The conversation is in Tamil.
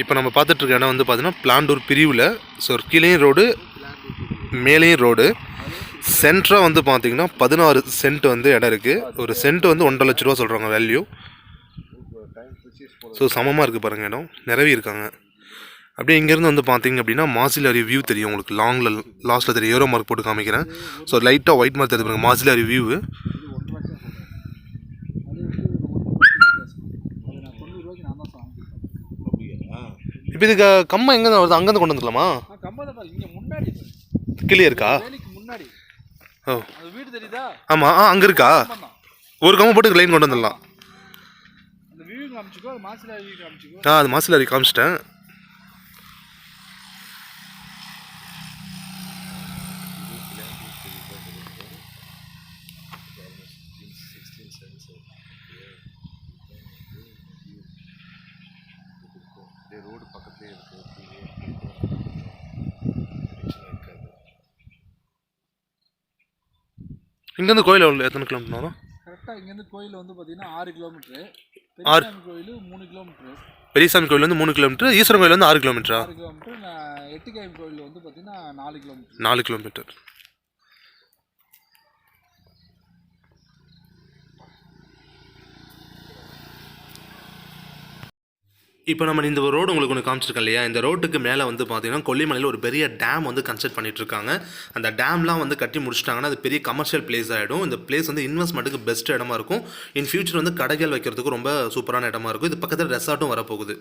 இப்போ நம்ம பார்த்துட்டு இருக்க இடம் வந்து பார்த்தீங்கன்னா பிளாண்டூர் பிரிவில். ஸோ கீழேயும் ரோடு மேலேயும் ரோடு. சென்ட்ராக வந்து பார்த்தீங்கன்னா பதினாறு சென்ட் வந்து இடம் இருக்குது ஒரு சென்ட் வந்து ஒன்றரை லட்ச ரூபா சொல்கிறாங்க வேல்யூ ஸோ சமமாக இருக்குது பாருங்கள் இடம். நிறவி இருக்காங்க. அப்படியே இங்கேருந்து வந்து பார்த்தீங்க அப்படின்னா மாசிலாரி வியூ தெரியும் உங்களுக்கு. லாங்கில் லாஸ்ட்டில் தெரியும். ஏரோ மார்க் போட்டு காமிக்கிறேன். ஸோ லைட்டாக ஒயிட் மார்க் தெரியுது பாருங்கள் மாசிலாரி வியூவு இப்போ இதுக்கு கம்மா எங்கேருந்து வருது? அங்கேருந்து கொண்டு இங்கே முன்னாடி கிளியே இருக்கா? முன்னாடி. ஓ. வீடு தெரியுதா? ஆமாம் ஆ அங்கே இருக்கா? ஒரு கம்பம் போட்டு லைன் கொண்டு வந்துடலாம். ஆ அது மாசிலாரி காமிச்சிட்டேன். ரோடு பக்கத்துலேயே இருக்குது இங்கேருந்து கோயில் எவ்வளோ எத்தனை கிலோமீட்டர் வரும்? கரெக்டாக இங்கேருந்து கோயில் வந்து பார்த்தீங்கன்னா ஆறு கிலோமீட்ரு ஆறு. பெரியசாமி கோயில் மூணு கிலோமீட்ரு பெரியசாமி கோயில் வந்து மூணு கிலோமீட்டர். ஈஸ்வரன் கோயில் வந்து ஆறு கிலோமீட்டரா? ஆறு கிலோமீட்ரு நான் எட்டுக்காயம் கோயில் வந்து பார்த்தீங்கன்னா நாலு கிலோமீட்ரு நாலு கிலோமீட்டர். இப்போ நம்ம இந்த ஒரு ரோடு உங்களுக்கு ஒன்று காமிச்சிருக்கோம் இல்லையா? இந்த ரோட்டுக்கு மேலே வந்து பார்த்தீங்கன்னா கொல்லிமலையில் ஒரு பெரிய டேம் வந்து கன்ஸ்ட்ரக்ட் பண்ணிட்டு இருக்காங்க அந்த டேம்லாம் வந்து கட்டி முடிச்சிட்டாங்கன்னா அது பெரிய கமர்ஷியல் பிளேஸ் ஆகிடும் இந்த பிளேஸ் வந்து இன்வெஸ்ட்மெண்ட்டுக்கு பெஸ்ட் இடமா இருக்கும். இன் ஃபியூச்சர் வந்து கடைகள் வைக்கிறதுக்கு ரொம்ப சூப்பரான இடமா இருக்கும். இது பக்கத்தில் ரெசார்ட்டும் வரப்போகுது.